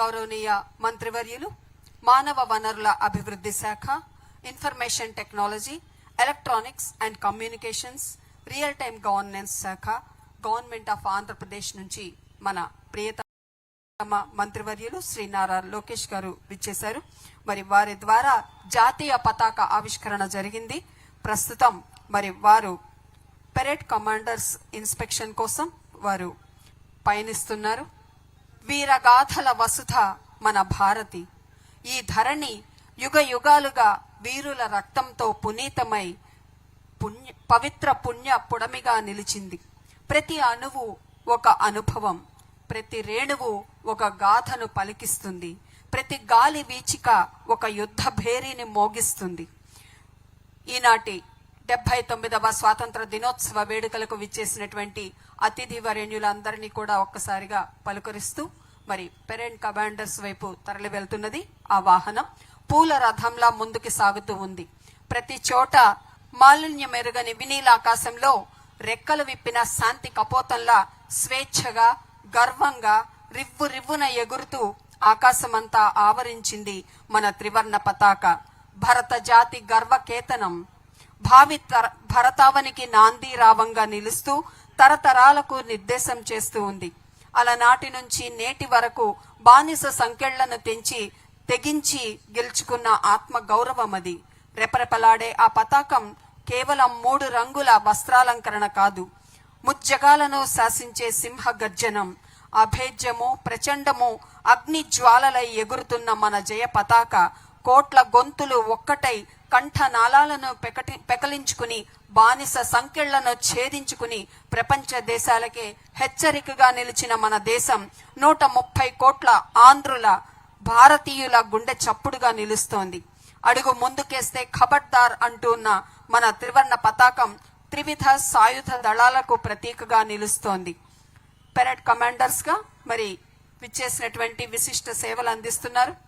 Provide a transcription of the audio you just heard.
గౌరవనీయ మంత్రివర్యులు మానవ వనరుల అభివృద్ధి శాఖ information technology electronics and communications real time governance శాఖ గవర్నమెంట్ ఆఫ్ ఆంధ్రప్రదేశ్ నుంచి మన ప్రియతమ మంత్రివర్యులు శ్రీ నారా లోకేష్ గారు విచ్చేశారు. మరి వారి ద్వారా జాతీయ పతాక ఆవిష్కరణ జరిగింది. ప్రస్తుతం మరి వారు పెరేడ్ కమాండర్స్ ఇన్స్పెక్షన్ కోసం వారు పయనిస్తున్నారు. వీరగాథల వసుధ మన భారతి. ఈ ధరణి యుగ యుగాలుగా వీరుల రక్తంతో పునీతమై పుణ్య పవిత్ర పుణ్య పుడమిగా నిలిచింది. ప్రతి అణువు ఒక అనుభవం ప్రతి రేణువు ఒక గాథను పలికిస్తుంది. ప్రతి గాలి వీచిక ఒక యుద్ధ భేరీని మోగిస్తుంది. ఈనాటి డెబ్బై తొమ్మిదవ స్వాతంత్ర దినోత్సవ వేడుకలకు విచ్చేసినటువంటి అతిథి వరేణ్యులందరినీ కూడా ఒక్కసారిగా పలుకరిస్తూ మరి పెరెంట్ కమాండర్స్ వైపు తరలి వెళ్తున్నది ఆ వాహనం. పూల రథంలా ముందుకు సాగుతూ ఉంది. ప్రతి చోట మాలిన్య మెరుగని వినీల వినీలాకాశంలో రెక్కలు విప్పిన శాంతి కపోతంలా స్వేచ్ఛగా గర్వంగా రివ్వు రివ్వున ఎగురుతూ ఆకాశమంతా ఆవరించింది మన త్రివర్ణ పతాక. భరత జాతి గర్వకేతనం. భావి తర భరతావనికి నాంది రావంగా నిలుస్తూ తరతరాలకు నిర్దేశం చేస్తూ ఉంది. అలనాటి నుంచి నేటి వరకు బానిస సంకెళ్ళను తెంచి తెగించి గెలుచుకున్న ఆత్మ గౌరవం అది. రెపరెపలాడే ఆ పతాకం కేవలం మూడు రంగుల వస్త్రాలంకరణ కాదు. ముజ్జగాలను శాసించే సింహ గర్జనం అభేద్యము ప్రచండము అగ్ని జ్వాలలై ఎగురుతున్న మన జయ పతాక కోట్ల గొంతులు ఒక్కటై కంఠనాళాలను పెకటి పెకలించుకుని బానిస సంఖ్యలను ఛేదించుకుని ప్రపంచ దేశాలకే హెచ్చరికగా నిలిచిన మన దేశం నూట ముప్పై కోట్ల ఆంధ్రుల భారతీయుల గుండె చప్పుడుగా నిలుస్తోంది. అడుగు ముందుకేస్తే ఖబర్దార్ అంటున్న మన త్రివర్ణ పతాకం త్రివిధ సాయుధ దళాలకు ప్రతీకగా నిలుస్తోంది. పెరడ్ కమాండర్స్గా మరి విచ్చేసినటువంటి విశిష్ట సేవలు అందిస్తున్నారు.